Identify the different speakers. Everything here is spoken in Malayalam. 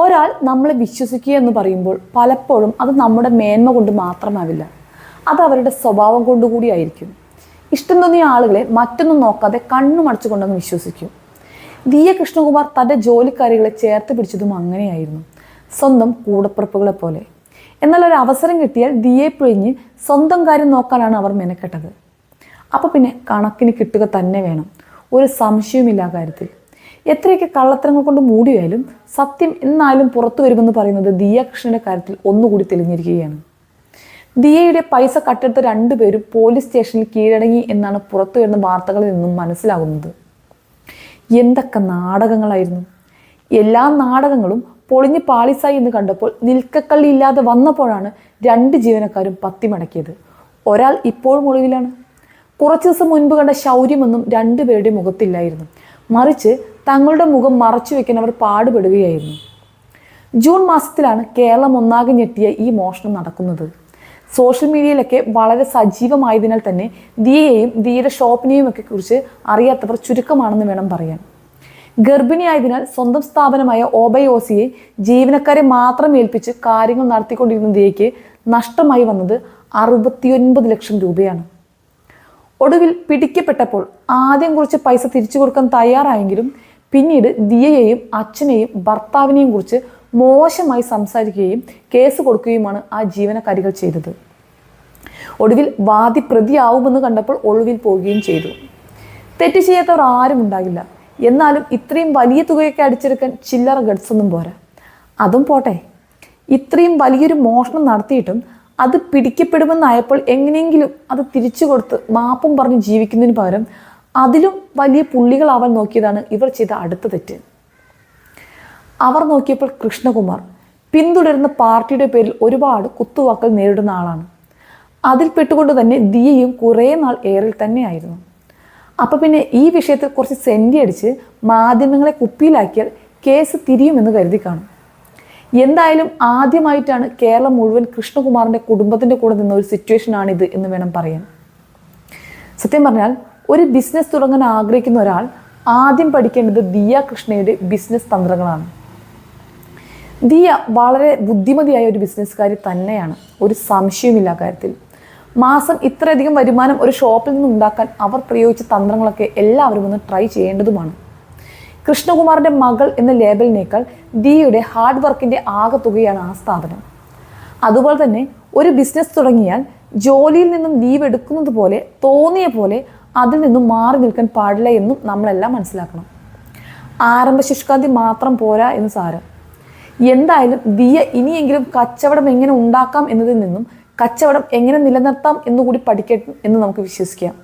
Speaker 1: ഒരാൾ നമ്മളെ വിശ്വസിക്കുക എന്ന് പറയുമ്പോൾ പലപ്പോഴും അത് നമ്മുടെ മേന്മ കൊണ്ട് മാത്രമാവില്ല. അത് അവരുടെ സ്വഭാവം കൊണ്ടുകൂടിയായിരിക്കും ഇഷ്ടം തോന്നിയ ആളുകളെ മറ്റൊന്നും നോക്കാതെ കണ്ണു കണ്ണുമടച്ചുകൊണ്ടങ്ങ് വിശ്വസിക്കും. വി എ കൃഷ്ണകുമാർ തന്റെ ജോലിക്കാരികളെ ചേർത്ത് പിടിച്ചതും അങ്ങനെയായിരുന്നു. സ്വന്തം കൂടപ്പുറപ്പുകളെ പോലെ. എന്നാൽ ഒരു അവസരം കിട്ടിയാൽ ദിയെ പിഴിഞ്ഞ് സ്വന്തം കാര്യം നോക്കാനാണ് അവർ മെനക്കെട്ടത്. അപ്പോൾ പിന്നെ കണക്കിന് കിട്ടുക തന്നെ വേണം. ഒരു സംശയവുമില്ല കാര്യത്തിൽ. എത്രയൊക്കെ കള്ളത്തരങ്ങൾ കൊണ്ട് മൂടിയായാലും സത്യം എന്നാലും പുറത്തു വരുമെന്ന് പറയുന്നത് ദിയ കൃഷ്ണന്റെ കാര്യത്തിൽ ഒന്നുകൂടി തെളിഞ്ഞിരിക്കുകയാണ്. ദിയയുടെ പൈസ കട്ടെടുത്ത രണ്ടുപേരും പോലീസ് സ്റ്റേഷനിൽ കീഴടങ്ങി എന്നാണ് പുറത്തു വരുന്ന വാർത്തകളിൽ നിന്നും മനസ്സിലാകുന്നത്. എന്തൊക്കെ നാടകങ്ങളായിരുന്നു. എല്ലാ നാടകങ്ങളും പൊളിഞ്ഞ് പാളിസായി എന്ന് കണ്ടപ്പോൾ നിൽക്കക്കള്ളി ഇല്ലാതെ വന്നപ്പോഴാണ് രണ്ട് ജീവനക്കാരും പത്തിമടക്കിയത്. ഒരാൾ ഇപ്പോഴും ഒളിവിലാണ്. കുറച്ച് ദിവസം മുൻപ് കണ്ട ശൗര്യമൊന്നും രണ്ടുപേരുടെ മുഖത്തില്ലായിരുന്നു. മറിച്ച് തങ്ങളുടെ മുഖം മറച്ചു അവർ പാടുപെടുകയായിരുന്നു. ജൂൺ മാസത്തിലാണ് കേരളം ഒന്നാകെ ഞെട്ടിയ ഈ മോഷണം നടക്കുന്നത്. സോഷ്യൽ മീഡിയയിലൊക്കെ വളരെ സജീവമായതിനാൽ തന്നെ ദിയയെയും ദിയയുടെ ഷോപ്പിനെയും ഒക്കെ കുറിച്ച് അറിയാത്തവർ ചുരുക്കമാണെന്ന് വേണം പറയാൻ. ഗർഭിണിയായതിനാൽ സ്വന്തം സ്ഥാപനമായ ഓബയോസിയെ ജീവനക്കാരെ മാത്രം ഏൽപ്പിച്ച് കാര്യങ്ങൾ നടത്തിക്കൊണ്ടിരുന്ന ദിയയ്ക്ക് നഷ്ടമായി വന്നത് അറുപത്തിയൊൻപത് ലക്ഷം രൂപയാണ്. ഒടുവിൽ പിടിക്കപ്പെട്ടപ്പോൾ ആദ്യം കുറച്ച് പൈസ തിരിച്ചു കൊടുക്കാൻ തയ്യാറായെങ്കിലും പിന്നീട് ദിയയെയും അച്ഛനെയും ഭർത്താവിനെയും കുറിച്ച് മോശമായി സംസാരിക്കുകയും കേസ് കൊടുക്കുകയുമാണ് ആ ജീവനക്കാരികൾ ചെയ്തത്. ഒടുവിൽ വാദി പ്രതിയാവുമെന്ന് കണ്ടപ്പോൾ ഒളിവിൽ പോവുകയും ചെയ്തു. തെറ്റ് ചെയ്യാത്തവർ ആരും ഉണ്ടാകില്ല. എന്നാലും ഇത്രയും വലിയ തുകയൊക്കെ അടിച്ചെടുക്കാൻ ചില്ലറ ഗഡ്സൊന്നും പോരാ. അതും പോട്ടെ. ഇത്രയും വലിയൊരു മോഷണം നടത്തിയിട്ടും അത് പിടിക്കപ്പെടുമെന്നായപ്പോൾ എങ്ങനെയെങ്കിലും അത് തിരിച്ചു കൊടുത്ത് മാപ്പും പറഞ്ഞ് ജീവിക്കുന്നതിന് പകരം അതിലും വലിയ പുള്ളികൾ പുള്ളികളാവാൻ നോക്കിയതാണ് ഇവർ ചെയ്ത അടുത്ത തെറ്റ്. അവർ നോക്കിയപ്പോൾ കൃഷ്ണകുമാർ പിന്തുടരുന്ന പാർട്ടിയുടെ പേരിൽ ഒരുപാട് കുത്തുവാക്കൽ നേരിടുന്ന ആളാണ്. അതിൽ പെട്ടുകൊണ്ട് തന്നെ ദിയയും കുറേ നാൾ ഏറിൽ തന്നെയായിരുന്നു. അപ്പോൾ പിന്നെ ഈ വിഷയത്തിൽ കുറച്ച് സെന്റി അടിച്ച് മാധ്യമങ്ങളെ കുപ്പിയിലാക്കിയാൽ കേസ് തിരിയുമെന്ന് കരുതി കാണും. എന്തായാലും ആദ്യമായിട്ടാണ് കേരളം മുഴുവൻ കൃഷ്ണകുമാറിന്റെ കുടുംബത്തിന്റെ കൂടെ നിന്ന ഒരു സിറ്റുവേഷനാണിത് എന്ന് വേണം പറയാൻ. സത്യം പറഞ്ഞാൽ ഒരു ബിസിനസ് തുടങ്ങാൻ ആഗ്രഹിക്കുന്ന ഒരാൾ ആദ്യം പഠിക്കേണ്ടത് ദിയ കൃഷ്ണയുടെ ബിസിനസ് തന്ത്രങ്ങളാണ്. ദിയ വളരെ ബുദ്ധിമതിയായ ഒരു ബിസിനസ്സുകാരി തന്നെയാണ്. ഒരു സംശയവുമില്ല കാര്യത്തിൽ. മാസം ഇത്രയധികം വരുമാനം ഒരു ഷോപ്പിൽ നിന്ന് ഉണ്ടാക്കാൻ അവർ പ്രയോഗിച്ച തന്ത്രങ്ങളൊക്കെ എല്ലാവരും ഒന്ന് ട്രൈ ചെയ്യേണ്ടതുമാണ്. കൃഷ്ണകുമാറിന്റെ മകൾ എന്ന ലേബലിനേക്കാൾ ദിയയുടെ ഹാർഡ് വർക്കിന്റെ ആകത്തുകയാണ് ആ സ്ഥാപനം. അതുപോലെ തന്നെ ഒരു ബിസിനസ് തുടങ്ങിയാൽ ജോലിയിൽ നിന്നും ലീവ് എടുക്കുന്നത് പോലെ തോന്നിയ പോലെ അതിൽ നിന്നും മാറി നിൽക്കാൻ പാടില്ല എന്നും നമ്മളെല്ലാം മനസ്സിലാക്കണം. ആരംഭ ശുഷ്കാന്തി മാത്രം പോരാ എന്ന് സാരം. എന്തായാലും ദിയ ഇനിയെങ്കിലും കച്ചവടം എങ്ങനെ ഉണ്ടാക്കാം എന്നതിൽ നിന്നും കച്ചവടം എങ്ങനെ നിലനിർത്താം എന്നുകൂടി പഠിക്കട്ടെ എന്ന് നമുക്ക് വിശ്വസിക്കാം.